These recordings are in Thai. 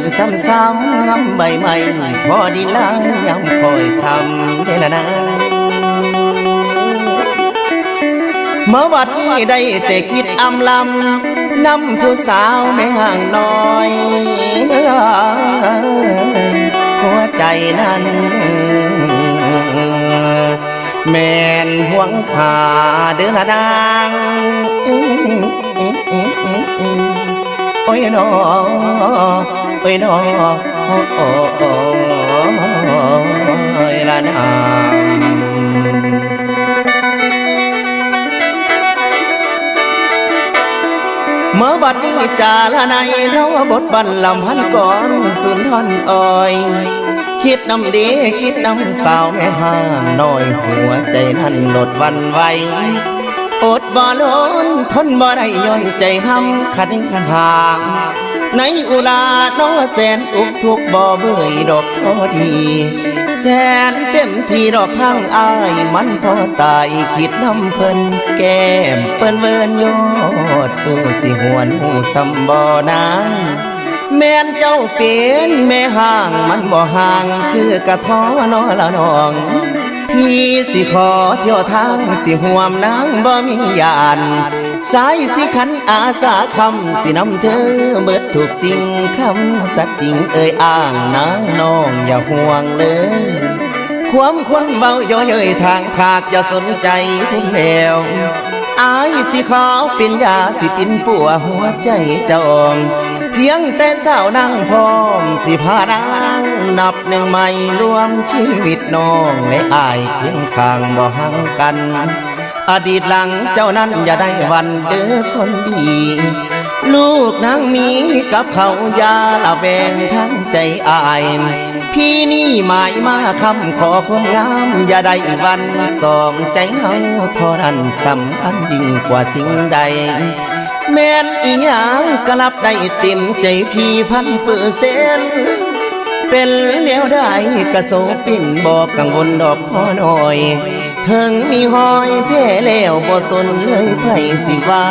นซ้ำๆงำใบไม้พอดีล้ายยำคอยคำเดละนางเมื่อวัดนี้ได้แต่คิดอำลำนำผู้สาวแม่ห่างน้อย หัวใจนั้น แม่นห่วงขาเดือละนางโอ้ยนอ อ้ยนอโอ้ยละนาเมื่อบัดนี้จาละในเล่าบทบันลำพันก่อนสุนทรอ้อยคิดน้ำดีคิดน้ำสาวแม่ห้าน้อยหัวใจนั้นหลดวันไหวอดบ่ล้นทนบ่ได้ย้อนใจห้ำขัดห่าง ในอุลาน้อแสนอุกทุกบ่เบื่อยดอกพอดี แสนเต็มที่ดอกข้างอายมันพอตายคิดน้ำเพิ่นแก้มเปิ้นเวินยอดสู้สิหวนหูสำบ่นางแม่นเจ้าเป็นแม่ห่างมันบ่ห่างคือกระท้อนอละนอง พี่สิขอเที่ยวทางสิห่วมนางบ่มียาน สายสิขันอาสาคำสินำเธอเบิดทุกสิ่งคำสัตย์จริงเอ่ยอ้างนางน้องอย่าห่วงเลย ความคนเบาย่อเย้ยทางขากอย่าสนใจผู้แมวอายสิขอเป็นยาสิปินปัวหัวใจเจ้าอมเพียงแต่สาวนั่งพร้อมสิพานางนับหนึ่งใหม่รวมชีวิตน้องและอายเคียงข้างบ่ห่างกัน อดีตหลังเจ้านั้นอย่าได้วันเด้อคนดี ลูกนางมีกับเขายาละแวงทั้งใจอาย พี่นี่หมายมาคำขอความงาม อย่าได้วันสองใจเฮาท่านั้นสำคัญยิ่งกว่าสิ่งใด แม่นอีหยังกลับได้เต็มใจพี่พันเปอร์เซ็นเป็นแล้วได้กระโสปิ่นบอกกังวลดอกพ่อหน่อย ถึงมีหอยแพ้แล้วบ่สนเลยไผสิว่า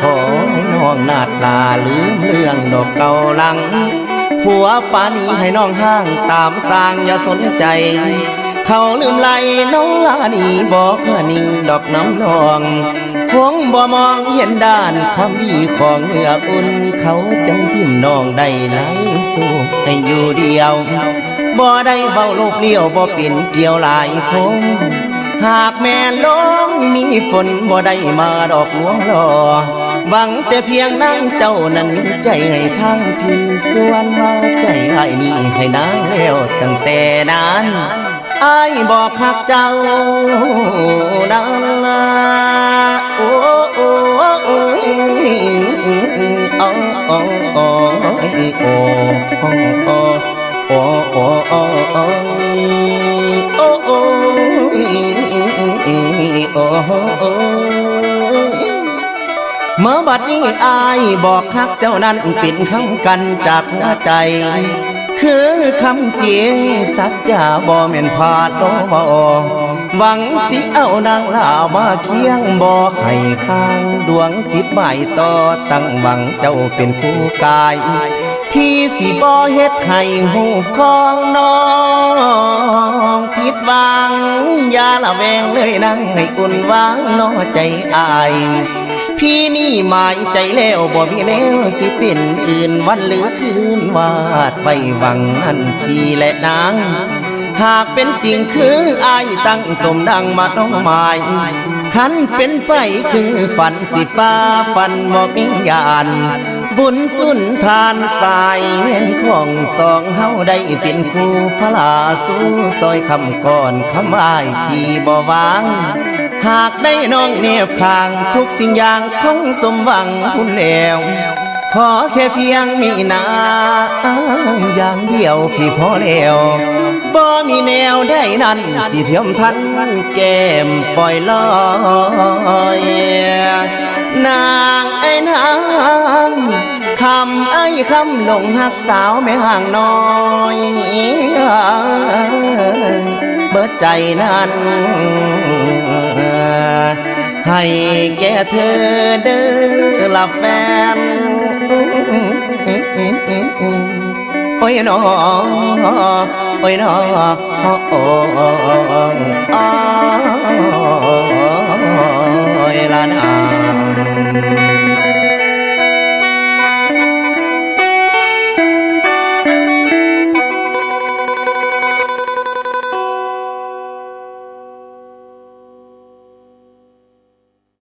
ขอให้น้องนาดลาลืมเรื่องดอกเก่าลัง ผัวปานีให้น้องห้างตามสร้างอย่าสนใจ เขาลืมไหลน้องลานีบอกเพื่อนิ่งดอกน้ำนองคงบ่มองเห็นด้านความดีของเนื้ออุ่น เขาจังทิ่มน้องได้ไหนสู้ให้อยู่เดียวบ่ได้เฝ้าโลกเลี้ยวบ่เป็นเกี่ยวหลายคง หากแม่ลงมีฝนบ่ได้มาดอกหลวงรอหวังแต่เพียงนางเจ้านั้นมีใจให้ทางพี่ส่วนมาใจไอ้นี่ให้นางแล้วตั้งแต่นั้นไอ้บอกหักเจ้านั้นละโอ้โอ้โอ้ยโอ้โอ้โอ้โอ้โอ้โอ้โอ้โอ้โอ้ โอ้เมื่อบัดนี้อายบอกคักเจ้านั้นเป็นคำกันจากหัวใจ คือคำเจริงสัจจาบ่แม่นพาดโตบ่หวังสิเอานางลามาเคียงบ่ให้ข้างดวงจิตหมายต่อตั้งหวังเจ้าเป็นคู่กาย พี่สิบ่เฮ็ดให้หูของน้องผิดหวังอย่าละแวงเลยนั่งให้อุ่นวางน้อใจอาย พี่นี่หมายใจแล้วบ่มีแล้วสิเป็นอื่นวันหรือคืนวาดไว้หวังนั่นพี่และนางหากเป็นจริงคืออายตั้งสมดังมาน้องหมายคันเป็นไปคือฝันสิฟ้าฝันบ่มียาน บุญสุนทานสายเห็นของสองเฮาได้เป็นคู่พระลาสู้ซอยคำก่อนคำอ้ายพี่บ่วาง หากได้น้องเนียบข้างทุกสิ่งอย่างคงสมหวังคุณแล้วขอแค่เพียงมีนาอย่างเดียวพี่พอแล้วบ่มีแนวได้นั้นสิเทียมทันแก้มปล่อยลอยนางไอ้นาง คำไอ้คำหลงหักสาวแม่ห่างน้อย เบิดใจนั้นให้แก่เธอเด้อละแฟนโอ้ยน้อโอ้ยน้อโอ้ยลาน